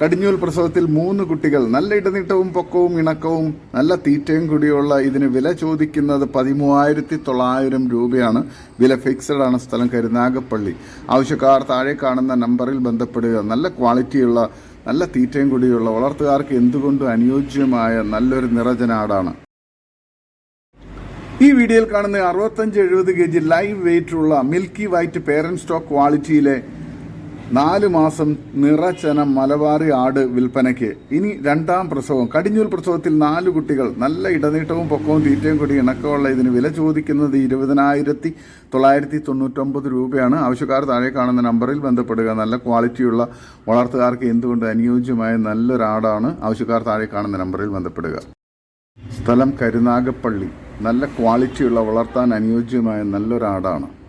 കടിഞ്ഞൂൽ പ്രസവത്തിൽ മൂന്ന് കുട്ടികൾ നല്ല ഇടനീട്ടവും പൊക്കവും ഇണക്കവും നല്ല തീറ്റയും കൂടിയുള്ള ഇതിന് വില ചോദിക്കുന്നത് പതിമൂവായിരത്തി തൊള്ളായിരം രൂപയാണ്. വില ഫിക്സഡ് ആണ് സ്ഥലം കരുനാഗപ്പള്ളി ആവശ്യക്കാർ താഴെ കാണുന്ന നമ്പറിൽ ബന്ധപ്പെടുക. നല്ല ക്വാളിറ്റിയുള്ള നല്ല തീറ്റയും കൂടിയുള്ള വളർത്തുകാർക്ക് എന്തുകൊണ്ടും അനുയോജ്യമായ നല്ലൊരു നിറജനാടാണ്. ഈ വീഡിയോയിൽ കാണുന്ന അറുപത്തഞ്ച് എഴുപത് കെ ജി ലൈവ് വെയിറ്റുള്ള മിൽക്കി വൈറ്റ് പേരന്റ് സ്റ്റോക്ക് ക്വാളിറ്റിയിലെ നാല് മാസം നിറച്ചന മലബാറി ആട് വിൽപ്പനയ്ക്ക്. ഇനി രണ്ടാം പ്രസവം. കടിഞ്ഞൂൽ പ്രസവത്തിൽ നാല് കുട്ടികൾ. നല്ല ഇടനീട്ടവും പൊക്കവും തീറ്റയും കൂടി ഇണക്കമുള്ള ഇതിന് വില ചോദിക്കുന്നത് ഇരുപതിനായിരത്തി തൊള്ളായിരത്തി തൊണ്ണൂറ്റൊമ്പത് രൂപയാണ്. ആവശ്യക്കാർ താഴെ കാണുന്ന നമ്പറിൽ ബന്ധപ്പെടുക. നല്ല ക്വാളിറ്റിയുള്ള വളർത്തുകാർക്ക് എന്തുകൊണ്ട് അനുയോജ്യമായ നല്ലൊരാടാണ് ആവശ്യക്കാർ താഴെ കാണുന്ന നമ്പറിൽ ബന്ധപ്പെടുക. സ്ഥലം കരുനാഗപ്പള്ളി. നല്ല ക്വാളിറ്റിയുള്ള വളർത്താൻ അനുയോജ്യമായ നല്ലൊരാടാണ്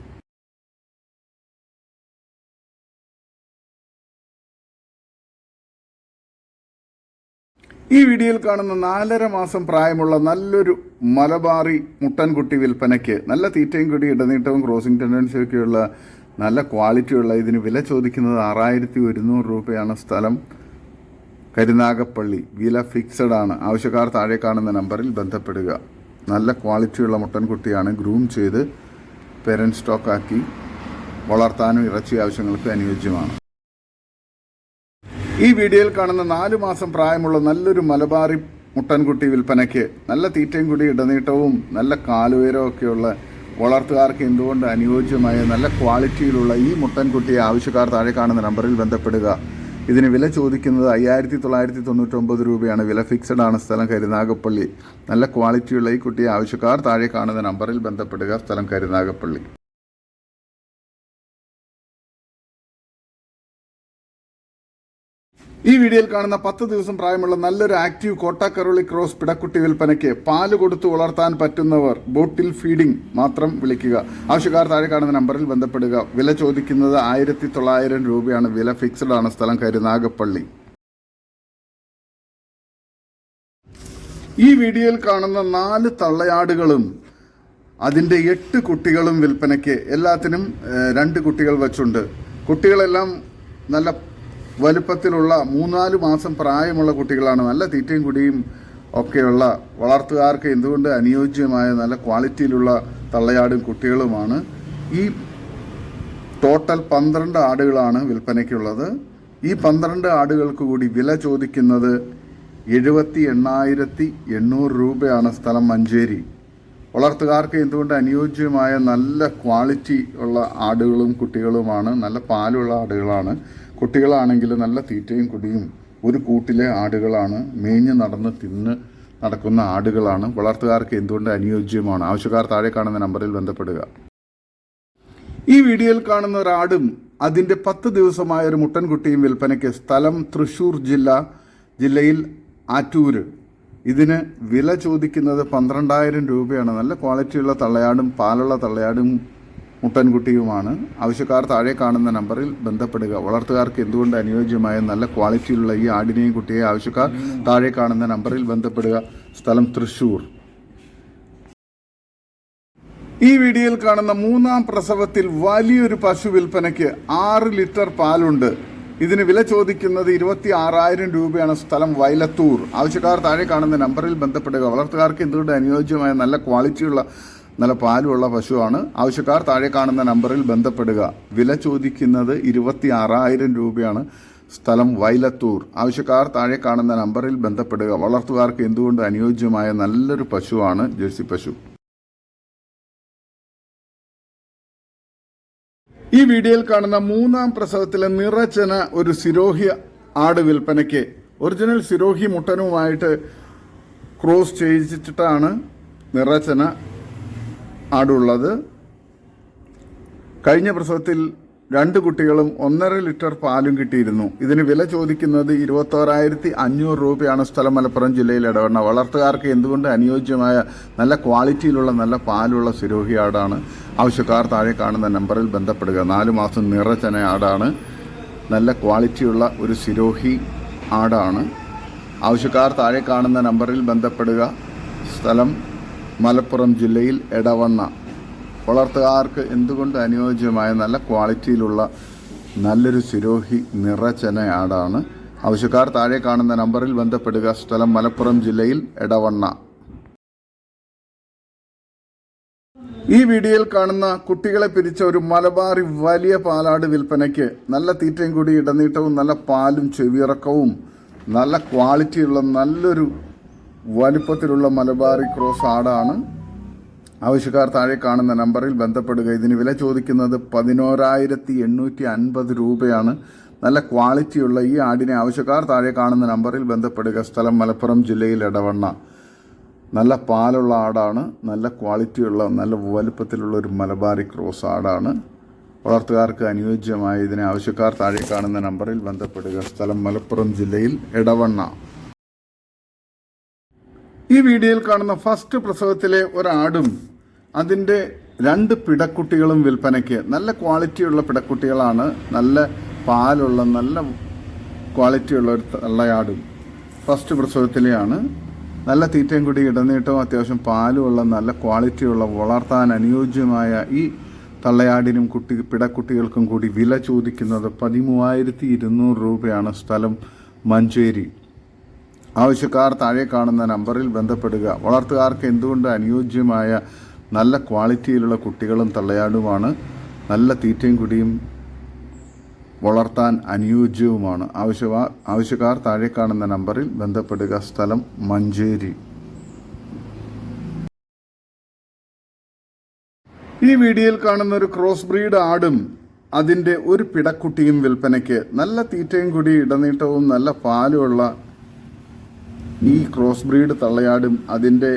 ഈ വീഡിയോയിൽ കാണുന്ന നാലര മാസം പ്രായമുള്ള നല്ലൊരു മലബാറി മുട്ടൻകുട്ടി വിൽപ്പനയ്ക്ക് നല്ല തീറ്റയും കൂടി ഇടനീട്ടവും ക്രോസിംഗ് ടെൻഡൻസിയൊക്കെയുള്ള നല്ല ക്വാളിറ്റിയുള്ള ഇതിന് വില ചോദിക്കുന്നത് ആറായിരത്തി ഒരുന്നൂറ് രൂപയാണ് സ്ഥലം. കരുനാഗപ്പള്ളി വില ഫിക്സഡ് ആണ്. ആവശ്യക്കാർ താഴെ കാണുന്ന നമ്പറിൽ ബന്ധപ്പെടുക. നല്ല ക്വാളിറ്റിയുള്ള മുട്ടൻകുട്ടിയാണ് ഗ്രൂം ചെയ്ത് പെരൻ സ്റ്റോക്കാക്കി വളർത്താനും ഇറച്ചി ആവശ്യങ്ങൾക്ക് അനുയോജ്യമാണ്. ഈ വീഡിയോയിൽ കാണുന്ന നാലു മാസം പ്രായമുള്ള നല്ലൊരു മലബാറി മുട്ടൻകുട്ടി വിൽപ്പനയ്ക്ക് നല്ല തീറ്റയും കൂടി ഇടനീട്ടവും നല്ല കാലുയരവും ഒക്കെയുള്ള വളർത്തുകാർക്ക് എന്തുകൊണ്ട് അനുയോജ്യമായ നല്ല ക്വാളിറ്റിയിലുള്ള ഈ മുട്ടൻകുട്ടിയെ ആവശ്യക്കാർ താഴെ കാണുന്ന നമ്പറിൽ ബന്ധപ്പെടുക. ഇതിന് വില ചോദിക്കുന്നത് അയ്യായിരത്തി തൊള്ളായിരത്തി തൊണ്ണൂറ്റൊമ്പത് രൂപയാണ്. വില ഫിക്സഡ് ആണ്. സ്ഥലം കരുനാഗപ്പള്ളി. നല്ല ക്വാളിറ്റിയുള്ള ഈ കുട്ടിയെ ആവശ്യക്കാർ താഴെ കാണുന്ന നമ്പറിൽ ബന്ധപ്പെടുക. സ്ഥലം കരുനാഗപ്പള്ളി. ഈ വീഡിയോയിൽ കാണുന്ന പത്ത് ദിവസം പ്രായമുള്ള നല്ലൊരു ആക്റ്റീവ് കോട്ടാക്കറുളി ക്രോസ് പിടക്കുട്ടി വിൽപ്പനയ്ക്ക് പാൽ കൊടുത്തു വളർത്താൻ പറ്റുന്നവർ ബോട്ടിൽ ഫീഡിംഗ് മാത്രം വിളിക്കുക. ആവശ്യക്കാർ താഴെ കാണുന്ന നമ്പറിൽ ബന്ധപ്പെടുക. വില ചോദിക്കുന്നത് ആയിരത്തി തൊള്ളായിരം രൂപയാണ്. വില ഫിക്സഡ് ആണ്. സ്ഥലം കരുനാഗപ്പള്ളി ഈ വീഡിയോയിൽ കാണുന്ന നാല് തള്ളയാടുകളും അതിന്റെ എട്ട് കുട്ടികളും വിൽപ്പനയ്ക്ക് എല്ലാത്തിനും രണ്ട് കുട്ടികൾ വച്ചുണ്ട്. കുട്ടികളെല്ലാം നല്ല വലുപ്പത്തിലുള്ള മൂന്നാൽ മാസം പ്രായമുള്ള കുട്ടികളാണ് നല്ല തീറ്റയും കുടിയും ഒക്കെയുള്ള വളർത്തുകാർക്ക് എന്തുകൊണ്ട് അനുയോജ്യമായ നല്ല ക്വാളിറ്റിയിലുള്ള തള്ളയാടും കുട്ടികളുമാണ്? ഈ ടോട്ടൽ പന്ത്രണ്ട് ആടുകളാണ് വിൽപ്പനയ്ക്കുള്ളത്. ഈ പന്ത്രണ്ട് ആടുകൾക്ക് കൂടി വില ചോദിക്കുന്നത് എഴുപത്തി എണ്ണായിരത്തി എണ്ണൂറ് രൂപയാണ് സ്ഥലം മഞ്ചേരി. വളർത്തുകാർക്ക് എന്തുകൊണ്ട് അനുയോജ്യമായ നല്ല ക്വാളിറ്റി ഉള്ള ആടുകളും കുട്ടികളുമാണ് നല്ല പാലുള്ള ആടുകളാണ്. കുട്ടികളാണെങ്കിൽ നല്ല തീറ്റയും കുടിയും ഒരു കൂട്ടിലെ ആടുകളാണ്. മേഞ്ഞ് നടന്ന് തിന്ന് നടക്കുന്ന ആടുകളാണ്. വളർത്തുകാർക്ക് എന്തുകൊണ്ട് അനുയോജ്യമാണ്? ആവശ്യക്കാർ താഴെ കാണുന്ന നമ്പറിൽ ബന്ധപ്പെടുക. ഈ വീഡിയോയിൽ കാണുന്ന ഒരാടും അതിന്റെ പത്ത് ദിവസമായ ഒരു മുട്ടൻകുട്ടിയും വിൽപ്പനയ്ക്ക് സ്ഥലം തൃശൂർ ജില്ല ജില്ലയിൽ ആറ്റൂര്. ഇതിന് വില ചോദിക്കുന്നത് പന്ത്രണ്ടായിരം രൂപയാണ്. നല്ല ക്വാളിറ്റിയുള്ള തള്ളയാടും പാലുള്ള തള്ളയാടും മുട്ടൻകുട്ടിയുമാണ് ആവശ്യക്കാർ താഴെ കാണുന്ന നമ്പറിൽ ബന്ധപ്പെടുക. വളർത്തുകാർക്ക് എന്തുകൊണ്ട് അനുയോജ്യമായ നല്ല ക്വാളിറ്റിയിലുള്ള ഈ ആടിനെയും കുട്ടിയെ ആവശ്യക്കാർ താഴെ കാണുന്ന നമ്പറിൽ ബന്ധപ്പെടുക. സ്ഥലം തൃശൂർ ഈ വീഡിയോയിൽ കാണുന്ന മൂന്നാം പ്രസവത്തിൽ വലിയൊരു പശു വിൽപ്പനയ്ക്ക് ആറ് ലിറ്റർ പാലുണ്ട്. ഇതിന് വില ചോദിക്കുന്നത് ഇരുപത്തി ആറായിരം രൂപയാണ്. സ്ഥലം വയലത്തൂർ. ആവശ്യക്കാർ താഴെ കാണുന്ന നമ്പറിൽ ബന്ധപ്പെടുക. വളർത്തുകാർക്ക് എന്തുകൊണ്ട് അനുയോജ്യമായ നല്ല ക്വാളിറ്റിയുള്ള നല്ല പാലുള്ള പശുവാണ്. ആവശ്യക്കാർ താഴെ കാണുന്ന നമ്പറിൽ ബന്ധപ്പെടുക. വില ചോദിക്കുന്നത് ഇരുപത്തി ആറായിരം രൂപയാണ്. സ്ഥലം വൈലത്തൂർ. ആവശ്യക്കാർ താഴെ കാണുന്ന നമ്പറിൽ ബന്ധപ്പെടുക. വളർത്തുകാർക്ക് എന്തുകൊണ്ട് അനുയോജ്യമായ നല്ലൊരു പശുവാണ് ജേഴ്സി പശു? ഈ വീഡിയോയിൽ കാണുന്ന മൂന്നാം പ്രസവത്തിലെ നിറച്ചന ഒരു സിരോഹി ആട് വിൽപ്പനയ്ക്ക്. ഒറിജിനൽ സിരോഹി മുട്ടനുമായിട്ട് ക്രോസ് ചെയ്യിച്ചിട്ടാണ് നിറച്ചന ആടുള്ളത്. കഴിഞ്ഞ പ്രസവത്തിൽ രണ്ട് കുട്ടികളും ഒന്നര ലിറ്റർ പാലും കിട്ടിയിരുന്നു. ഇതിന് വില ചോദിക്കുന്നത് ഇരുപത്തോരായിരത്തി അഞ്ഞൂറ് രൂപയാണ് സ്ഥലം മലപ്പുറം ജില്ലയിൽ ഇടവണ്ണ. വളർത്തുകാർക്ക് എന്തുകൊണ്ട് അനുയോജ്യമായ നല്ല ക്വാളിറ്റിയിലുള്ള നല്ല പാലുള്ള സിരോഹി ആടാണ്? ആവശ്യക്കാർ താഴെ കാണുന്ന നമ്പറിൽ ബന്ധപ്പെടുക. നാല് മാസം നിറച്ചന ആടാണ്. നല്ല ക്വാളിറ്റിയുള്ള ഒരു സിരോഹി ആടാണ്. ആവശ്യക്കാർ താഴെ കാണുന്ന നമ്പറിൽ ബന്ധപ്പെടുക. സ്ഥലം മലപ്പുറം ജില്ലയിൽ എടവണ്ണ. വളർത്തുകാർക്ക് എന്തുകൊണ്ട് അനുയോജ്യമായ നല്ല ക്വാളിറ്റിയിലുള്ള നല്ലൊരു സിരോഹി നിറച്ചന ആടാണ് ആവശ്യക്കാർ താഴെ കാണുന്ന നമ്പറിൽ ബന്ധപ്പെടുക. സ്ഥലം മലപ്പുറം ജില്ലയിൽ എടവണ്ണ. ഈ വീഡിയോയിൽ കാണുന്ന കുട്ടികളെ പിരിച്ച ഒരു മലബാറി വലിയ പാലാട് വിൽപ്പനയ്ക്ക് നല്ല തീറ്റയും കൂടി ഇടനീട്ടവും നല്ല പാലും ചെവിയിറക്കവും നല്ല ക്വാളിറ്റിയുള്ള നല്ലൊരു വലിപ്പത്തിലുള്ള മലബാറി ക്രോസ് ആടാണ്. ആവശ്യക്കാർ താഴെ കാണുന്ന നമ്പറിൽ ബന്ധപ്പെടുക. ഇതിന് വില ചോദിക്കുന്നത് പതിനോരായിരത്തി എണ്ണൂറ്റി അൻപത് രൂപയാണ്. നല്ല ക്വാളിറ്റിയുള്ള ഈ ആടിനെ ആവശ്യക്കാർ താഴെ കാണുന്ന നമ്പറിൽ ബന്ധപ്പെടുക. സ്ഥലം മലപ്പുറം ജില്ലയിൽ ഇടവണ്ണ നല്ല പാലുള്ള ആടാണ്. നല്ല ക്വാളിറ്റിയുള്ള നല്ല വലുപ്പത്തിലുള്ള ഒരു മലബാറി ക്രോസ് ആടാണ്. വളർത്തുകാർക്ക് അനുയോജ്യമായ ഇതിനെ ആവശ്യക്കാർ താഴെ കാണുന്ന നമ്പറിൽ ബന്ധപ്പെടുക. സ്ഥലം മലപ്പുറം ജില്ലയിൽ ഇടവണ്ണ ഈ വീഡിയോയിൽ കാണുന്ന ഫസ്റ്റ് പ്രസവത്തിലെ ഒരാടും അതിന്റെ രണ്ട് പിടക്കുട്ടികളും വിൽപ്പനയ്ക്ക് നല്ല ക്വാളിറ്റിയുള്ള പിടക്കുട്ടികളാണ്. നല്ല പാലുള്ള നല്ല ക്വാളിറ്റിയുള്ള ഒരു തള്ളയാടും ഫസ്റ്റ് പ്രസവത്തിലെയാണ്. നല്ല തീറ്റയും കൂടി ഇടനീട്ടവും അത്യാവശ്യം പാലുമുള്ള നല്ല ക്വാളിറ്റിയുള്ള വളർത്താൻ അനുയോജ്യമായ ഈ തള്ളയാടിനും കുട്ടി പിടക്കുട്ടികൾക്കും കൂടി വില ചോദിക്കുന്നത് പതിമൂവായിരത്തി ഇരുന്നൂറ് രൂപയാണ് സ്ഥലം മഞ്ചേരി. ആവശ്യക്കാർ താഴെ കാണുന്ന നമ്പറിൽ ബന്ധപ്പെടുക. വളർത്തുകാർക്ക് എന്തുകൊണ്ട് അനുയോജ്യമായ നല്ല ക്വാളിറ്റിയിലുള്ള കുട്ടികളും തള്ളയാടുമാണ്? നല്ല തീറ്റയും കുടിയും വളർത്താൻ അനുയോജ്യവുമാണ്. ആവശ്യവാ ആവശ്യക്കാർ താഴെ കാണുന്ന നമ്പറിൽ ബന്ധപ്പെടുക. സ്ഥലം മഞ്ചേരി. ഈ വീഡിയോയിൽ കാണുന്ന ഒരു ക്രോസ് ബ്രീഡ് ആടും അതിന്റെ ഒരു പിടക്കുട്ടിയും വിൽപ്പനയ്ക്ക് നല്ല തീറ്റയും കൂടി ഇടനീട്ടവും നല്ല പാലുമുള്ള ഈ ക്രോസ് ബ്രീഡ് തള്ളയാടും അതിന്റെ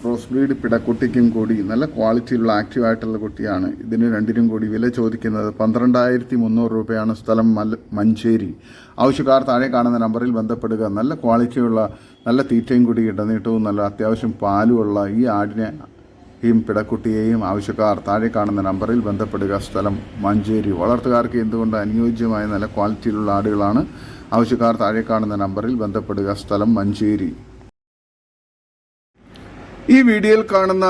ക്രോസ് ബ്രീഡ് പിടക്കുട്ടിക്കും കൂടി നല്ല ക്വാളിറ്റിയുള്ള ആക്റ്റീവായിട്ടുള്ള കുട്ടിയാണ്. ഇതിന് രണ്ടിനും കൂടി വില ചോദിക്കുന്നത് പന്ത്രണ്ടായിരത്തി മുന്നൂറ് രൂപയാണ് സ്ഥലം മല മഞ്ചേരി. ആവശ്യക്കാർ താഴെ കാണുന്ന നമ്പറിൽ ബന്ധപ്പെടുക. നല്ല ക്വാളിറ്റിയുള്ള നല്ല തീറ്റയും കൂടി ഇടനീട്ടവും നല്ല അത്യാവശ്യം പാലുമുള്ള ഈ ആടിനെ യും പിടക്കുട്ടിയെയും ആവശ്യക്കാർ താഴെ കാണുന്ന നമ്പറിൽ ബന്ധപ്പെടുക. സ്ഥലം മഞ്ചേരി. വളർത്തുകാർക്ക് എന്തുകൊണ്ട് അനുയോജ്യമായ നല്ല ക്വാളിറ്റിയിലുള്ള ആടുകളാണ്? ആവശ്യക്കാർ താഴെ കാണുന്ന നമ്പറിൽ ബന്ധപ്പെടുക. സ്ഥലം മഞ്ചേരി. ഈ വീഡിയോയിൽ കാണുന്ന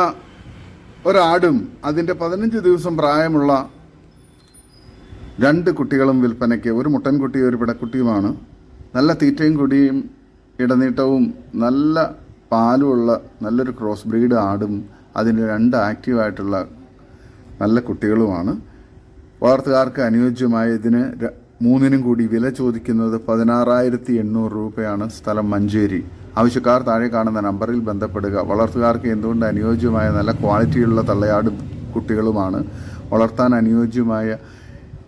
ഒരാടും അതിന്റെ പതിനഞ്ച് ദിവസം പ്രായമുള്ള രണ്ട് കുട്ടികളും വിൽപ്പനയ്ക്ക്. ഒരു മുട്ടൻകുട്ടിയും ഒരു പിടക്കുട്ടിയുമാണ്. നല്ല തീറ്റയും കുടിയും ഇടനീട്ടവും നല്ല പാലുമുള്ള നല്ലൊരു ക്രോസ് ബ്രീഡ് ആടും അതിന് രണ്ട് ആക്റ്റീവായിട്ടുള്ള നല്ല കുട്ടികളുമാണ്. വളർത്തുകാർക്ക് അനുയോജ്യമായ ഇതിന് മൂന്നിനും കൂടി വില ചോദിക്കുന്നത് പതിനാറായിരത്തി എണ്ണൂറ് രൂപയാണ് സ്ഥലം മഞ്ചേരി. ആവശ്യക്കാർ താഴെ കാണുന്ന നമ്പറിൽ ബന്ധപ്പെടുക. വളർത്തുകാർക്ക് എന്തുകൊണ്ട് അനുയോജ്യമായ നല്ല ക്വാളിറ്റിയുള്ള തള്ളയാടും കുട്ടികളുമാണ്? വളർത്താൻ അനുയോജ്യമായ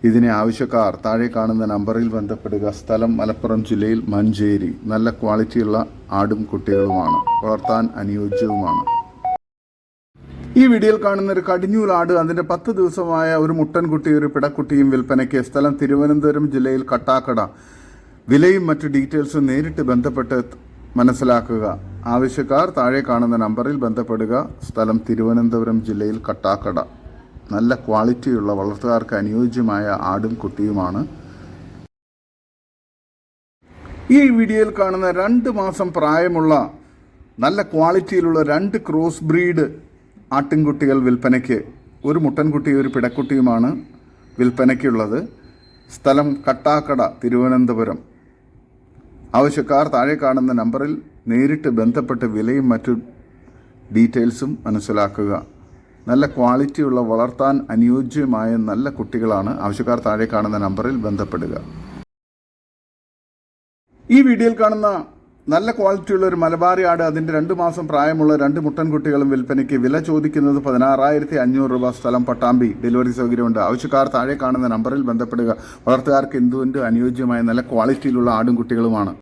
ഇതിനെ ആവശ്യക്കാർ താഴെ കാണുന്ന നമ്പറിൽ ബന്ധപ്പെടുക. സ്ഥലം മലപ്പുറം ജില്ലയിൽ മഞ്ചേരി. നല്ല ക്വാളിറ്റിയുള്ള ആടും കുട്ടികളുമാണ്. വളർത്താൻ അനുയോജ്യവുമാണ്. ഈ വീഡിയോയിൽ കാണുന്ന ഒരു കടിഞ്ഞൂൽ ആട് അതിന്റെ പത്ത് ദിവസമായ ഒരു മുട്ടൻകുട്ടി ഒരു പിടക്കുട്ടിയും വിൽപ്പനയ്ക്ക് സ്ഥലം തിരുവനന്തപുരം ജില്ലയിൽ കട്ടാക്കട. വിലയും മറ്റ് ഡീറ്റെയിൽസും നേരിട്ട് ബന്ധപ്പെട്ട് മനസ്സിലാക്കുക. ആവശ്യക്കാർ താഴെ കാണുന്ന നമ്പറിൽ ബന്ധപ്പെടുക. സ്ഥലം തിരുവനന്തപുരം ജില്ലയിൽ കട്ടാക്കട. നല്ല ക്വാളിറ്റിയുള്ള വളർത്തുകാർക്ക് അനുയോജ്യമായ ആടും കുട്ടിയുമാണ്. ഈ വീഡിയോയിൽ കാണുന്ന രണ്ട് മാസം പ്രായമുള്ള നല്ല ക്വാളിറ്റിയിലുള്ള രണ്ട് ക്രോസ് ബ്രീഡ് ആട്ടിൻകുട്ടികൾ വിൽപ്പനയ്ക്ക് ഒരു മുട്ടൻകുട്ടിയും ഒരു പിടക്കുട്ടിയുമാണ് വിൽപ്പനയ്ക്കുള്ളത്. സ്ഥലം കട്ടാക്കട തിരുവനന്തപുരം. ആവശ്യക്കാർ താഴെ കാണുന്ന നമ്പറിൽ നേരിട്ട് ബന്ധപ്പെട്ട് വിലയും മറ്റു ഡീറ്റെയിൽസും മനസ്സിലാക്കുക. നല്ല ക്വാളിറ്റിയുള്ള വളർത്താൻ അനുയോജ്യമായ നല്ല കുട്ടികളാണ് ആവശ്യക്കാർ താഴെ കാണുന്ന നമ്പറിൽ ബന്ധപ്പെടുക. ഈ വീഡിയോയിൽ കാണുന്ന നല്ല ക്വാളിറ്റിയുള്ള ഒരു മലബാറി ആട് അതിന്റെ രണ്ട് മാസം പ്രായമുള്ള രണ്ട് മുട്ടൻകുട്ടികളും വിൽപ്പനയ്ക്ക് വില ചോദിക്കുന്നത് പതിനാറായിരത്തി അഞ്ഞൂറ് രൂപ സ്ഥലം പട്ടാമ്പി. ഡെലിവറി സൗകര്യമുണ്ട്. ആവശ്യക്കാർ താഴെ കാണുന്ന നമ്പറിൽ ബന്ധപ്പെടുക. വളർത്തുകാർക്ക് എന്തുകൊണ്ട് അനുയോജ്യമായ നല്ല ക്വാളിറ്റിയിലുള്ള ആടും കുട്ടികളുമാണ്.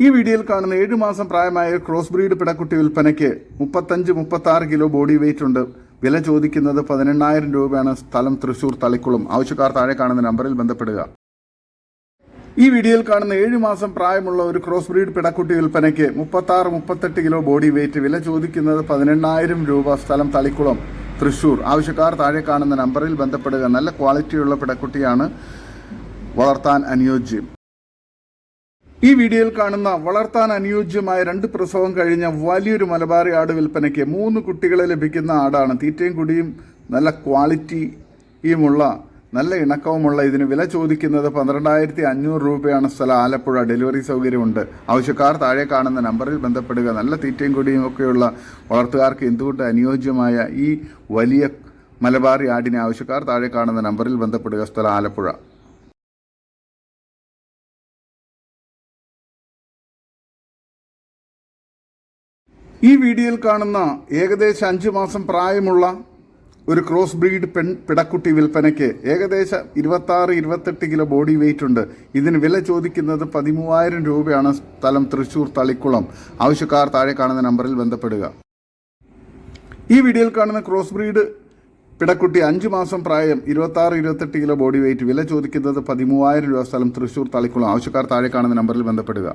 ഈ വീഡിയോയിൽ കാണുന്ന ഏഴു മാസം പ്രായമായ ക്രോസ് ബ്രീഡ് പിടക്കുട്ടി വിൽപ്പനയ്ക്ക് മുപ്പത്തഞ്ച് മുപ്പത്തി ആറ് കിലോ ബോഡി വെയിറ്റ് ഉണ്ട്. വില ചോദിക്കുന്നത് പതിനെണ്ണായിരം രൂപയാണ്. സ്ഥലം തൃശൂർ തളിക്കുളം. ആവശ്യക്കാർ താഴെ കാണുന്ന നമ്പറിൽ ബന്ധപ്പെടുക. ഈ വീഡിയോയിൽ കാണുന്ന ഏഴു മാസം പ്രായമുള്ള ഒരു ക്രോസ് ബ്രീഡ് പിടക്കുട്ടി വിൽപ്പനയ്ക്ക് മുപ്പത്താറ് മുപ്പത്തെട്ട് കിലോ ബോഡി വെയിറ്റ് വില ചോദിക്കുന്നത് പതിനെണ്ണായിരം രൂപ സ്ഥലം തളിക്കുളം തൃശൂർ. ആവശ്യക്കാർ താഴെ കാണുന്ന നമ്പറിൽ ബന്ധപ്പെടുക. നല്ല ക്വാളിറ്റിയുള്ള പിടക്കുട്ടിയാണ് വളർത്താൻ അനുയോജ്യം. ഈ വീഡിയോയിൽ കാണുന്ന വളർത്താൻ അനുയോജ്യമായ രണ്ട് പ്രസവം കഴിഞ്ഞ വലിയൊരു മലബാറി ആട് വിൽപ്പനയ്ക്ക് മൂന്ന് കുട്ടികളെ ലഭിക്കുന്ന ആടാണ്. തീറ്റയും കുടിയും നല്ല ക്വാളിറ്റിയുമുള്ള നല്ല ഇണക്കവുമുള്ള ഇതിന് വില ചോദിക്കുന്നത് പന്ത്രണ്ടായിരത്തി അഞ്ഞൂറ് രൂപയാണ് സ്ഥലം. ആലപ്പുഴ ഡെലിവറി സൗകര്യമുണ്ട്. ആവശ്യക്കാർ താഴെ കാണുന്ന നമ്പറിൽ ബന്ധപ്പെടുക. നല്ല തീറ്റയും കൊടിയും ഒക്കെയുള്ള വളർത്തുകാർക്ക് എന്തുകൊണ്ട് അനുയോജ്യമായ ഈ വലിയ മലബാറി ആടിനെ ആവശ്യക്കാർ താഴെ കാണുന്ന നമ്പറിൽ ബന്ധപ്പെടുക? സ്ഥലം ആലപ്പുഴ. ഈ വീഡിയോയിൽ കാണുന്ന ഏകദേശം അഞ്ച് മാസം പ്രായമുള്ള ഒരു ക്രോസ് ബ്രീഡ് പെൺ പിടക്കുട്ടി വിൽപ്പനയ്ക്ക് ഏകദേശം ഇരുപത്തി ആറ് ഇരുപത്തെട്ട് കിലോ ബോഡി വെയിറ്റ് ഉണ്ട്. ഇതിന് വില ചോദിക്കുന്നത് പതിമൂവായിരം രൂപയാണ് സ്ഥലം തൃശൂർ തളിക്കുളം. ആവശ്യക്കാർ താഴെ കാണുന്ന നമ്പറിൽ ബന്ധപ്പെടുക. ഈ വീഡിയോയിൽ കാണുന്ന ക്രോസ് ബ്രീഡ് പിടക്കുട്ടി അഞ്ച് മാസം പ്രായം ഇരുപത്തി ആറ് ഇരുപത്തെട്ട് കിലോ ബോഡി വെയിറ്റ് വില ചോദിക്കുന്നത് പതിമൂവായിരം രൂപ സ്ഥലം തൃശൂർ തളിക്കുളം. ആവശ്യക്കാർ താഴെ കാണുന്ന നമ്പറിൽ ബന്ധപ്പെടുക.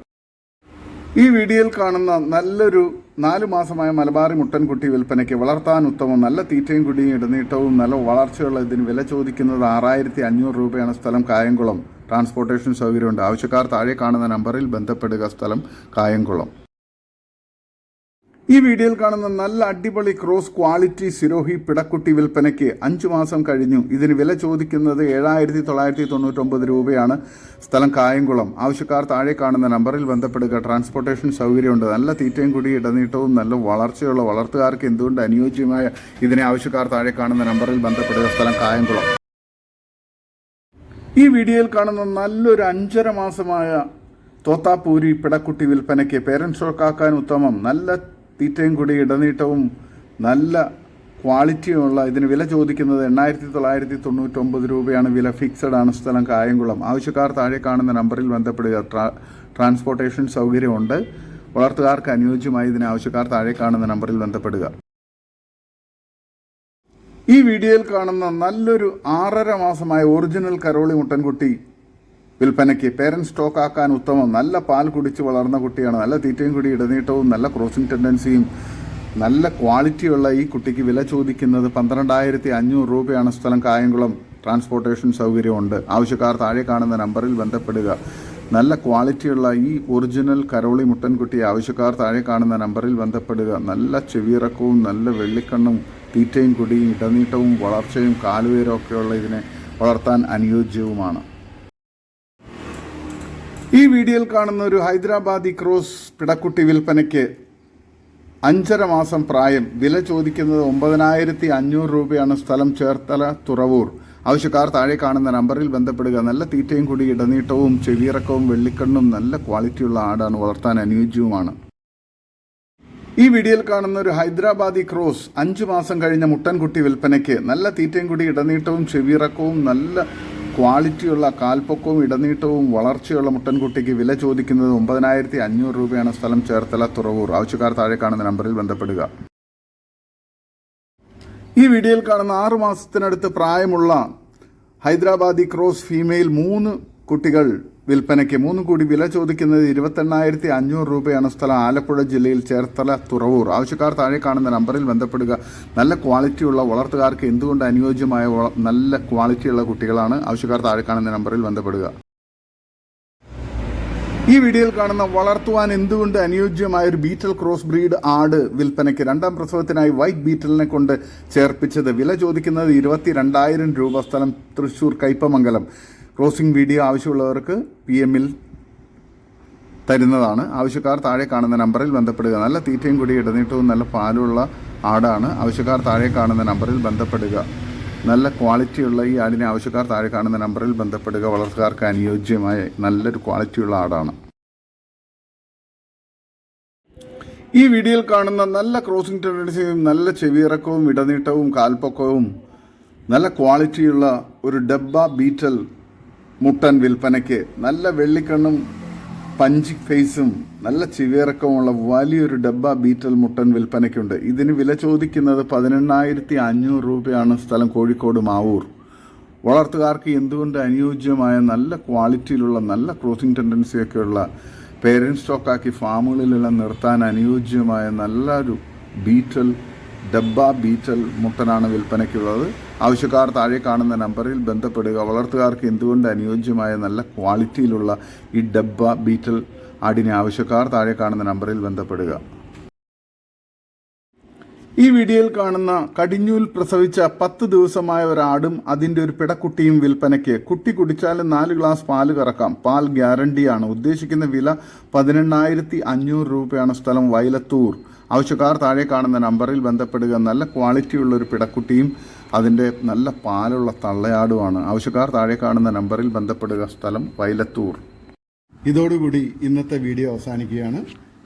ഈ വീഡിയോയിൽ കാണുന്ന നല്ലൊരു നാലു മാസമായ മലബാറി മുട്ടൻകുട്ടി വിൽപ്പനയ്ക്ക് വളർത്താൻ ഉത്തമം നല്ല തീറ്റയും കുടിയും ഇടനീട്ടവും നല്ല വളർച്ചയുള്ള ഇതിന് വില ചോദിക്കുന്നത് ആറായിരത്തി അഞ്ഞൂറ് രൂപയാണ് സ്ഥലം കായംകുളം. ട്രാൻസ്പോർട്ടേഷൻ സൗകര്യമുണ്ട്. ആവശ്യക്കാർ താഴെ കാണുന്ന നമ്പറിൽ ബന്ധപ്പെടുക സ്ഥലം കായംകുളം. ഈ വീഡിയോയിൽ കാണുന്ന നല്ല അടിപൊളി ക്രോസ് ക്വാളിറ്റി സിരോഹി പിടക്കുട്ടി വിൽപ്പനയ്ക്ക് അഞ്ചു മാസം കഴിഞ്ഞു. ഇതിന് വില ചോദിക്കുന്നത് ഏഴായിരത്തി തൊള്ളായിരത്തി തൊണ്ണൂറ്റൊമ്പത് രൂപയാണ്. സ്ഥലം കായംകുളം. ആവശ്യക്കാർ താഴെ കാണുന്ന നമ്പറിൽ ബന്ധപ്പെടുക. ട്രാൻസ്പോർട്ടേഷൻ സൗകര്യമുണ്ട്. നല്ല തീറ്റയും കൂടി ഇടനീട്ടവും നല്ല വളർച്ചയുള്ള വളർത്തുകാർക്ക് എന്തുകൊണ്ട് അനുയോജ്യമായ ഇതിനെ ആവശ്യക്കാർ താഴെ കാണുന്ന നമ്പറിൽ ബന്ധപ്പെടുക? സ്ഥലം കായംകുളം. ഈ വീഡിയോയിൽ കാണുന്ന നല്ലൊരു അഞ്ചര മാസമായ തോത്താപ്പൂരി പിടക്കുട്ടി വിൽപ്പനയ്ക്ക് പേരൻസ് ഷോക്കാക്കാൻ ഉത്തമം. നല്ല തീറ്റയും കൂടി ഇടനീട്ടവും നല്ല ക്വാളിറ്റിയുമുള്ള ഇതിന് വില ചോദിക്കുന്നത് എണ്ണായിരത്തി തൊള്ളായിരത്തി തൊണ്ണൂറ്റൊമ്പത് രൂപയാണ്. വില ഫിക്സഡ് ആണ്. സ്ഥലം കായംകുളം. ആവശ്യക്കാർ താഴെ കാണുന്ന നമ്പറിൽ ബന്ധപ്പെടുക. ട്രാൻസ്പോർട്ടേഷൻ സൗകര്യമുണ്ട്. വളർത്തുകാർക്ക് അനുയോജ്യമായി ഇതിന് ആവശ്യക്കാർ താഴെ കാണുന്ന നമ്പറിൽ ബന്ധപ്പെടുക. ഈ വീഡിയോയിൽ കാണുന്ന നല്ലൊരു ആറര മാസമായ ഒറിജിനൽ കരോളി മുട്ടൻകുട്ടി വിൽപ്പനയ്ക്ക് പേരന്റ് സ്റ്റോക്ക് ആക്കാൻ ഉത്തമം. നല്ല പാൽ കുടിച്ച് വളർന്ന കുട്ടിയാണ്. നല്ല തീറ്റയും കൂടി ഇടനീട്ടവും നല്ല ക്രോസിംഗ് ടെൻഡൻസിയും നല്ല ക്വാളിറ്റിയുള്ള ഈ കുട്ടിക്ക് വില ചോദിക്കുന്നത് പന്ത്രണ്ടായിരത്തി അഞ്ഞൂറ് രൂപയാണ് സ്ഥലം. കായംകുളം ട്രാൻസ്പോർട്ടേഷൻ സൗകര്യമുണ്ട്. ആവശ്യക്കാർ താഴെ കാണുന്ന നമ്പറിൽ ബന്ധപ്പെടുക. നല്ല ക്വാളിറ്റിയുള്ള ഈ ഒറിജിനൽ കരോളി മുട്ടൻകുട്ടി ആവശ്യക്കാർ താഴെ കാണുന്ന നമ്പറിൽ ബന്ധപ്പെടുക. നല്ല ചെവിയിറക്കവും നല്ല വെള്ളിക്കണ്ണും തീറ്റയും കുടിയും ഇടനീട്ടവും വളർച്ചയും കാലുവേരമൊക്കെയുള്ള ഇതിനെ വളർത്താൻ അനുയോജ്യവുമാണ്. ഈ വീഡിയോയിൽ കാണുന്ന ഒരു ഹൈദരാബാദി ക്രോസ് പിടക്കുട്ടി വിൽപ്പനയ്ക്ക് അഞ്ചര മാസം പ്രായം. വില ചോദിക്കുന്നത് ഒമ്പതിനായിരത്തി അഞ്ഞൂറ് രൂപയാണ്. സ്ഥലം ചേർത്തല തുറവൂർ. ആവശ്യക്കാർ താഴെ കാണുന്ന നമ്പറിൽ ബന്ധപ്പെടുക. നല്ല തീറ്റയും കൂടി ഇടനീട്ടവും ചെവിയിറക്കവും വെള്ളിക്കണ്ണും നല്ല ക്വാളിറ്റിയുള്ള ആടാണ്. വളർത്താൻ അനുയോജ്യവുമാണ്. ഈ വീഡിയോയിൽ കാണുന്ന ഒരു ഹൈദരാബാദി ക്രോസ് അഞ്ചു മാസം കഴിഞ്ഞ മുട്ടൻകുട്ടി വിൽപ്പനയ്ക്ക് നല്ല തീറ്റയും കൂടി ഇടനീട്ടവും ചെവിയിറക്കവും നല്ല ക്വാളിറ്റിയുള്ള കാൽപ്പൊക്കവും ഇടനീട്ടവും വളർച്ചയുള്ള മുട്ടൻകുട്ടിക്ക് വില ചോദിക്കുന്നത് ഒമ്പതിനായിരത്തി അഞ്ഞൂറ് രൂപയാണ് സ്ഥലം ചേർത്തല തുറവൂർ. ആവശ്യക്കാർ താഴെ കാണുന്ന നമ്പറിൽ ബന്ധപ്പെടുക. ഈ വീഡിയോയിൽ കാണുന്ന ആറു മാസത്തിനടുത്ത് പ്രായമുള്ള ഹൈദരാബാദി ക്രോസ് ഫീമെയിൽ മൂന്ന് കുട്ടികൾ വിൽപ്പനയ്ക്ക് മൂന്ന് കോടി വില ചോദിക്കുന്നത് ഇരുപത്തെണ്ണായിരത്തി അഞ്ഞൂറ് രൂപയാണ് സ്ഥലം. ആലപ്പുഴ ജില്ലയിൽ ചേർത്തല തുറവൂർ. ആവശ്യക്കാർ താഴെ കാണുന്ന നമ്പറിൽ ബന്ധപ്പെടുക. നല്ല ക്വാളിറ്റിയുള്ള വളർത്തുകാർക്ക് എന്തുകൊണ്ട് അനുയോജ്യമായ നല്ല ക്വാളിറ്റിയുള്ള കുട്ടികളാണ്? ആവശ്യക്കാർ താഴെ കാണുന്ന നമ്പറിൽ ബന്ധപ്പെടുക. ഈ വീഡിയോയിൽ കാണുന്ന വളർത്തുവാൻ എന്തുകൊണ്ട് അനുയോജ്യമായ ഒരു ബീറ്റൽ ക്രോസ് ബ്രീഡ് ആട് വിൽപ്പനയ്ക്ക് രണ്ടാം പ്രസവത്തിനായി വൈറ്റ് ബീറ്റലിനെ കൊണ്ട് ചേർപ്പിച്ചത്. വില ചോദിക്കുന്നത് ഇരുപത്തി രണ്ടായിരം രൂപ സ്ഥലം തൃശൂർ കയ്പമംഗലം. ക്രോസിംഗ് വീഡിയോ ആവശ്യമുള്ളവർക്ക് പി എമ്മിൽ തരുന്നതാണ്. ആവശ്യക്കാർ താഴെ കാണുന്ന നമ്പറിൽ ബന്ധപ്പെടുക. നല്ല തീറ്റയും കൂടി ഇടനീട്ടവും നല്ല പാലുള്ള ആടാണ് ആവശ്യക്കാർ താഴെ കാണുന്ന നമ്പറിൽ ബന്ധപ്പെടുക. നല്ല ക്വാളിറ്റിയുള്ള ഈ ആടിനെ ആവശ്യക്കാർ താഴെ കാണുന്ന നമ്പറിൽ ബന്ധപ്പെടുക വളർത്തുകാർക്ക് അനുയോജ്യമായ നല്ലൊരു ക്വാളിറ്റിയുള്ള ആടാണ്. ഈ വീഡിയോയിൽ കാണുന്ന നല്ല ക്രോസിംഗ് ടെൻഡൻസിയും നല്ല ചെവിയിറക്കവും ഇടനീട്ടവും കാൽപ്പൊക്കവും നല്ല ക്വാളിറ്റിയുള്ള ഒരു ഡബ്ബ ബീറ്റൽ മുട്ടൻ വിൽപ്പനയ്ക്ക് നല്ല വെള്ളിക്കണ്ണും പഞ്ചി ഫേസും നല്ല ചിവിയിറക്കമുള്ള വലിയൊരു ഡബ്ബ ബീറ്റൽ മുട്ടൻ വിൽപ്പനയ്ക്കുണ്ട്. ഇതിന് വില ചോദിക്കുന്നത് പതിനെണ്ണായിരത്തി അഞ്ഞൂറ് രൂപയാണ് സ്ഥലം കോഴിക്കോട് മാവൂർ. വളർത്തുകാർക്ക് എന്തുകൊണ്ട് അനുയോജ്യമായ നല്ല ക്വാളിറ്റിയിലുള്ള നല്ല ക്രോസിംഗ് ടെൻഡൻസിയൊക്കെയുള്ള പേരന്റ് സ്റ്റോക്കാക്കി ഫാമുകളിലെല്ലാം നിർത്താൻ അനുയോജ്യമായ നല്ലൊരു ബീറ്റൽ ഡബ്ബ ബീറ്റൽ മുട്ടനാണ് വിൽപ്പനയ്ക്കുള്ളത്. ആവശ്യക്കാർ താഴെ കാണുന്ന നമ്പറിൽ ബന്ധപ്പെടുക. വളർത്തുകാർക്ക് എന്തുകൊണ്ട് അനുയോജ്യമായ നല്ല ക്വാളിറ്റിയിലുള്ള ഈ ഡബ്ബ ബീറ്റൽ ആടിനെ ആവശ്യക്കാർ താഴെ കാണുന്ന നമ്പറിൽ ബന്ധപ്പെടുക. ഈ വീഡിയോയിൽ കാണുന്ന കടിഞ്ഞൂൽ പ്രസവിച്ച പത്ത് ദിവസമായ ഒരാടും അതിന്റെ ഒരു പിടക്കുട്ടിയും വിൽപ്പനയ്ക്ക്. കുട്ടി കുടിച്ചാലും നാല് ഗ്ലാസ് പാൽ കറക്കാം. പാൽ ഗ്യാരണ്ടിയാണ് ഉദ്ദേശിക്കുന്ന വില പതിനെണ്ണായിരത്തി അഞ്ഞൂറ് രൂപയാണ് സ്ഥലം വയലത്തൂർ. ആവശ്യക്കാർ താഴെ കാണുന്ന നമ്പറിൽ ബന്ധപ്പെടുക. നല്ല ക്വാളിറ്റിയുള്ള ഒരു പിടക്കുട്ടിയും അതിന്റെ നല്ല പാലുള്ള തള്ളയാടുമാണ്. ആവശ്യക്കാർ താഴെ കാണുന്ന നമ്പറിൽ ബന്ധപ്പെടുക. സ്ഥലം വൈലത്തൂർ ഇതോടുകൂടി ഇന്നത്തെ വീഡിയോ അവസാനിക്കുകയാണ്.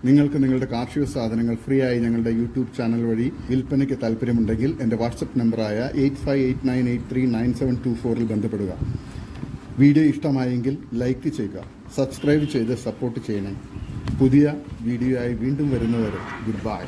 നിങ്ങൾക്ക് നിങ്ങളുടെ കാർഷിക സാധനങ്ങൾ ഫ്രീ ആയി ഞങ്ങളുടെ യൂട്യൂബ് ചാനൽ വഴി വിൽപ്പനയ്ക്ക് താല്പര്യമുണ്ടെങ്കിൽ എന്റെ വാട്സപ്പ് നമ്പറായ eight five eight nine eight three nine seven two ഫോറിൽ ബന്ധപ്പെടുക. വീഡിയോ ഇഷ്ടമായെങ്കിൽ ലൈക്ക് ചെയ്യുക സബ്സ്ക്രൈബ് ചെയ്ത് സപ്പോർട്ട് ചെയ്യണേ. പുതിയ വീഡിയോ ആയി വീണ്ടും വരുന്നവരെ ഗുഡ് ബൈ.